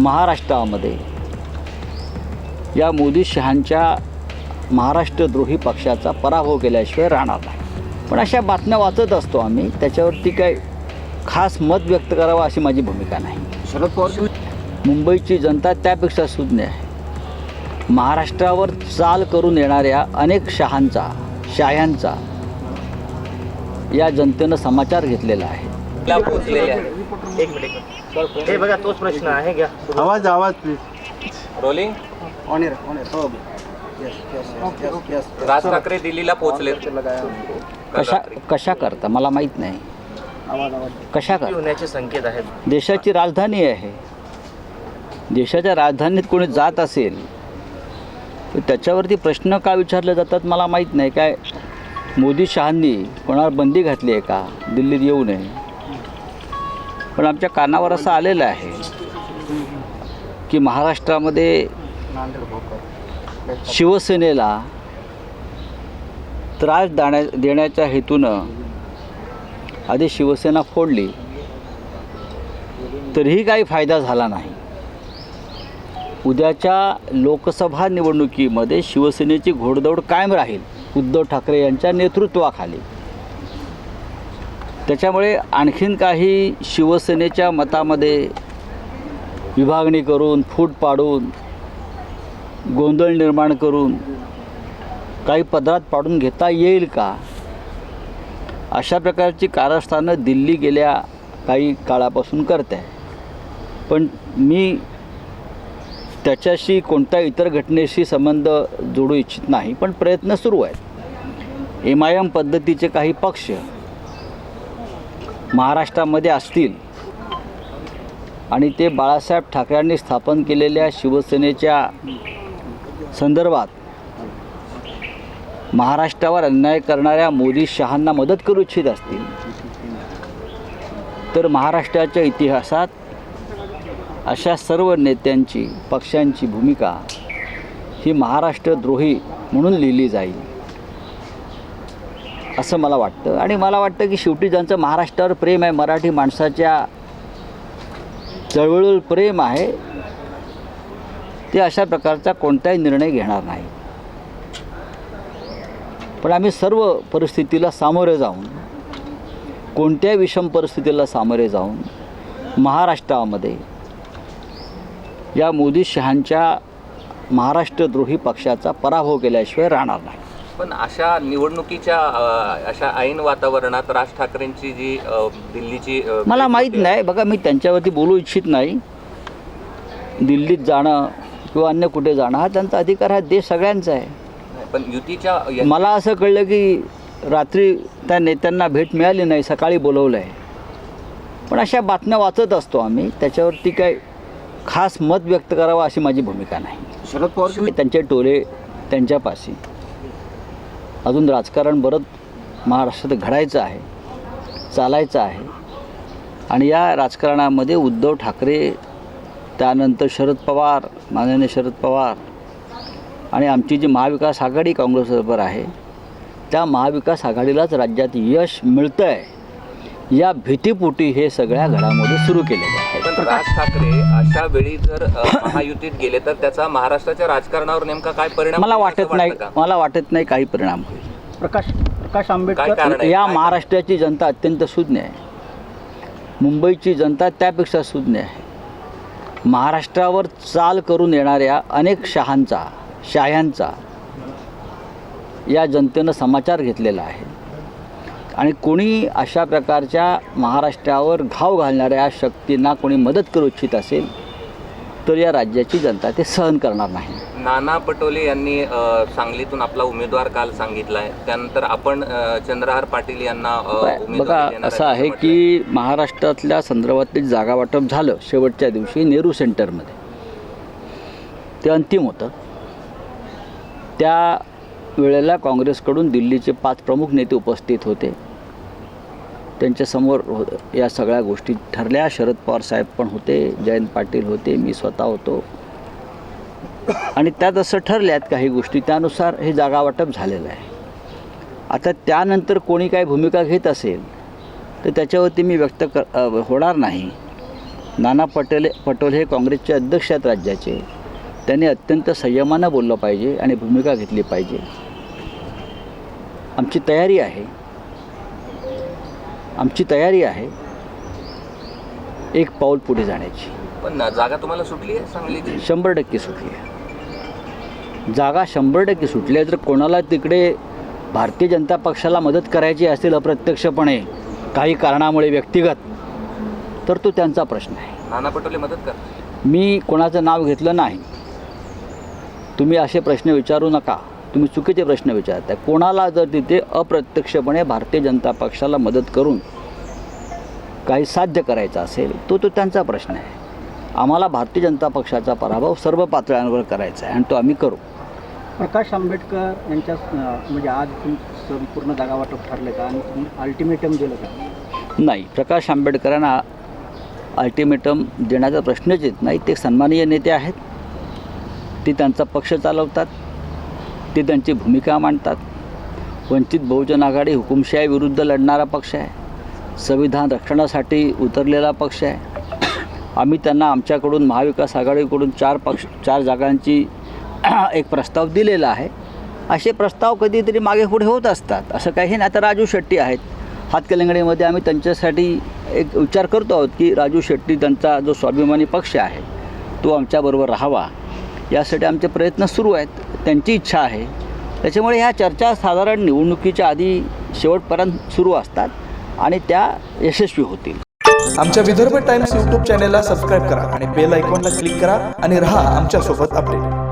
महाराष्ट्रामध्ये. या मोदी शहांच्या महाराष्ट्रद्रोही पक्षाचा पराभव केल्याशिवाय राहणार नाही. पण अशा बातम्या वाचत असतो आम्ही त्याच्यावरती काय खास मत व्यक्त करावं अशी माझी भूमिका नाही. शरद पवार मुंबईची जनता त्यापेक्षा सुज्ञ आहे. महाराष्ट्रावर चाल करून येणाऱ्या अनेक शहांचा शाह्यांचा या जनतेनं समाचार घेतलेला आहे. हे बघा तोच प्रश्न आहे घ्या. आवाज आवाज प्लीज रोलिंग ऑनर ऑनर हो राज ठाकरे दिल्लीला पोहोचले कशा कशा करता? मला माहीत नाही. कशा करता? होण्याचे संकेत आहेत. देशाची राजधानी आहे. देशाच्या राजधानीत कोणी जात असेल तर त्याच्यावरती प्रश्न का विचारले जातात मला माहीत नाही. काय मोदी शहांनी कोणावर बंदी घातली आहे का? दिल्लीत येऊ नये. पण आमच्या कानावर असं आलेलं आहे की महाराष्ट्रामध्ये शिवसेनेला त्रास दाण्या देण्याच्या हेतूनं आधी शिवसेना फोडली तरीही काही फायदा झाला नाही. उद्याच्या लोकसभा निवडणुकीमध्ये शिवसेनेची घोडदौड कायम राहील उद्धव ठाकरे यांच्या नेतृत्वाखाली. त्याच्यामुळे आणखीन काही शिवसेनेच्या मतामध्ये विभागणी करून फूट पाडून गोंधळ निर्माण करून काही पदरात पाडून घेता येईल का? अशा प्रकारची कारस्थानं दिल्ली गेल्या काही काळापासून करते आहे पण मी त्याच्याशी कोणत्या इतर घटनेशी संबंध जोडू इच्छित नाही पण प्रयत्न सुरू आहेत. एम आय एम पद्धतीचे काही पक्ष महाराष्ट्रामध्ये असतील. आणि ते बाळासाहेब ठाकरेंनी स्थापन केलेल्या शिवसेनेच्या संदर्भात महाराष्ट्रावर अन्याय करणाऱ्या मोदी शहांना मदत करू इच्छित असतील. तर महाराष्ट्राच्या इतिहासात अशा सर्व नेत्यांची पक्षांची भूमिका ही महाराष्ट्रद्रोही म्हणून लिहिली जाईल. असं मला वाटतं. आणि मला वाटतं की शेवटी ज्यांचं महाराष्ट्रावर प्रेम आहे मराठी माणसाच्या चळवळीवर प्रेम आहे ते अशा प्रकारचा कोणताही निर्णय घेणार नाही. पण आम्ही सर्व परिस्थितीला सामोरे जाऊन कोणत्याही विषम परिस्थितीला सामोरे जाऊन महाराष्ट्रामध्ये या मोदी शहांच्या महाराष्ट्रद्रोही पक्षाचा पराभव केल्याशिवाय राहणार नाही. पण अशा निवडणुकीच्या अशा ऐन वातावरणात राज ठाकरेंची जी दिल्लीची मला माहीत होती, नाही. बघा मी त्यांच्यावरती बोलू इच्छित नाही. दिल्लीत जाणं किंवा अन्य कुठे जाणं हा त्यांचा अधिकार हा देश सगळ्यांचा आहे. पण युतीच्या मला असं कळलं की रात्री त्या नेत्यांना भेट मिळाली नाही सकाळी बोलवलं आहे पण अशा बातम्या वाचत असतो आम्ही. त्याच्यावरती काय खास मत व्यक्त करावं अशी माझी भूमिका नाही. शरद पवार त्यांचे टोले त्यांच्यापाशी. अजून राजकारण बरंच महाराष्ट्रात घडायचं आहे चालायचं आहे. आणि या राजकारणामध्ये उद्धव ठाकरे त्यानंतर शरद पवार माननीय शरद पवार आणि आमची जी महाविकास आघाडी काँग्रेसबरोबर आहे त्या महाविकास आघाडीलाच राज्यात यश मिळतं आहे या भीतीपोटी हे सगळ्या घडामोडी सुरू केलेल्या राज ठाकरे अशा वेळी जर महायुतीत गेले तर त्याचा महाराष्ट्राच्या राजकारणावर नेमका काय परिणाम मला वाटत नाही? मला वाटत नाही काही परिणाम होईल. प्रकाश प्रकाश आंबेडकर? या महाराष्ट्राची जनता अत्यंत सुज्ञ आहे. मुंबईची जनता त्यापेक्षा सुज्ञ आहे. महाराष्ट्रावर चाल करून येणाऱ्या अनेक शहांचा शाह्यांचा या जनतेनं समाचार घेतलेला आहे. आणि कोणी अशा प्रकारच्या महाराष्ट्रावर घाव घालणाऱ्या शक्तींना कोणी मदत करू इच्छित असेल तर या राज्याची जनता ते सहन करणार नाही. नाना पटोले यांनी सांगलीतून आपला उमेदवार काल सांगितलाय. त्यानंतर आपण चंद्रहार पाटील यांना बघा असं आहे. की महाराष्ट्रातल्या संदर्भातले जागा वाटप झालं शेवटच्या दिवशी नेहरू सेंटरमध्ये. ते अंतिम होतं. त्या वेळेला काँग्रेसकडून दिल्लीचे पाच प्रमुख नेते उपस्थित होते. त्यांच्यासमोर हो या सगळ्या गोष्टी ठरल्या. शरद पवार साहेब पण होते जयंत पाटील होते मी स्वतः होतो. आणि त्यात असं ठरल्यात काही गोष्टी त्यानुसार हे जागा वाटप झालेलं आहे. आता त्यानंतर कोणी काय भूमिका घेत असेल तर त्याच्यावरती मी व्यक्त कर होणार नाही. नाना पटेल पटोले हे काँग्रेसचे अध्यक्ष आहेत राज्याचे. त्यांनी अत्यंत संयमानं बोललं पाहिजे आणि भूमिका घेतली पाहिजे. आमची तयारी आहे. आमची तयारी आहे एक पाऊल पुढे जाण्याची. पण जागा तुम्हाला सुटली आहे सांगलीची शंभर टक्के सुटली आहे. जागा शंभर टक्के सुटली आहे. जर कोणाला तिकडे भारतीय जनता पक्षाला मदत करायची असेल अप्रत्यक्षपणे काही कारणामुळे व्यक्तिगत तर तो त्यांचा प्रश्न आहे. नाना पटोले मदत कर मी कोणाचं नाव घेतलं नाही. तुम्ही असे प्रश्न विचारू नका. तुम्ही चुकीचे प्रश्न विचारताय. कोणाला जर तिथे अप्रत्यक्षपणे भारतीय जनता पक्षाला मदत करून काही साध्य करायचं असेल तो तो त्यांचा प्रश्न आहे. आम्हाला भारतीय जनता पक्षाचा पराभव सर्व पातळ्यांवर करायचा आहे आणि तो आम्ही करू. प्रकाश आंबेडकर यांच्या म्हणजे आज संपूर्ण जागा वाटप ठरले का? आणि अल्टिमेटम दिलं का? नाही प्रकाश आंबेडकरांना अल्टिमेटम देण्याचा प्रश्नच येत नाही. ते सन्माननीय नेते आहेत. ते त्यांचा पक्ष चालवतात. ते त्यांची भूमिका मांडतात. वंचित बहुजन आघाडी हुकुमशाही विरुद्ध लढणारा पक्ष आहे. संविधान रक्षणासाठी उतरलेला पक्ष आहे. आम्ही त्यांना आमच्याकडून महाविकास आघाडीकडून चार पक्ष चार जागांची एक प्रस्ताव दिलेला आहे. असे प्रस्ताव कधीतरी मागे पुढे होत असतात. असं काही नाही. आता राजू शेट्टी आहेत. हातकलंगडीमध्ये आम्ही त्यांच्यासाठी एक विचार करतो आहोत की राजू शेट्टी त्यांचा जो स्वाभिमानी पक्ष आहे तो आमच्याबरोबर राहावा. यासाठी आमचे प्रयत्न सुरू आहेत. त्यांची इच्छा आहे. त्याच्यामुळे ह्या चर्चा साधारण निवडणुकीच्या आधी शेवटपर्यंत सुरू असतात आणि त्या यशस्वी होतील. आमच्या विदर्भ टाइम्स यूट्यूब चॅनेलला सबस्क्राईब करा आणि बेल आयकॉनला क्लिक करा आणि रहा आमच्यासोबत अपडेट.